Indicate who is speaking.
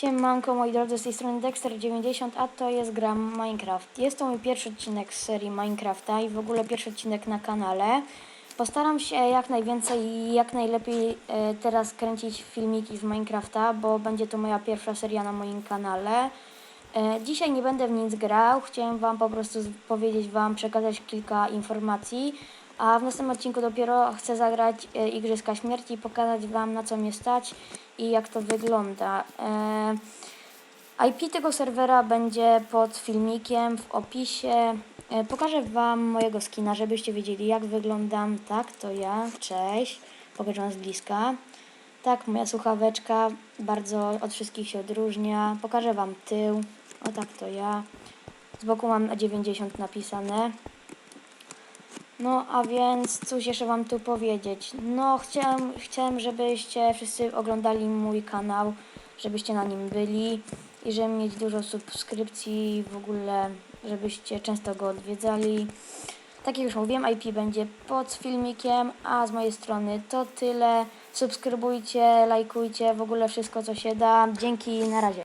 Speaker 1: Siemanko moi drodzy, z tej strony Dexter90, a to jest gra Minecraft. Jest to mój pierwszy odcinek z serii Minecrafta i w ogóle pierwszy odcinek na kanale. Postaram się jak najwięcej i jak najlepiej e, teraz kręcić filmiki z Minecrafta, bo będzie to moja pierwsza seria na moim kanale. E, Dzisiaj nie będę w nic grał, chciałem Wam po prostu powiedzieć Wam, przekazać kilka informacji, a w następnym odcinku dopiero chcę zagrać e, Igrzyska Śmierci i pokazać Wam na co mnie stać i jak to wygląda. E, IP tego serwera będzie pod filmikiem w opisie. E, Pokażę Wam mojego skina, żebyście wiedzieli jak wyglądam. Tak, to ja. Cześć. Pokażę Wam z bliska. Tak, moja słuchaweczka bardzo od wszystkich się odróżnia. Pokażę Wam tył. O tak, to ja. Z boku mam 90 napisane. No, a więc cóż jeszcze Wam tu powiedzieć? No, chciałem, chciałem, żebyście wszyscy oglądali mój kanał, żebyście na nim byli i żeby mieć dużo subskrypcji, w ogóle, żebyście często go odwiedzali. Tak jak już mówiłem, IP będzie pod filmikiem, a z mojej strony to tyle. Subskrybujcie, lajkujcie, w ogóle wszystko co się da. Dzięki, na razie.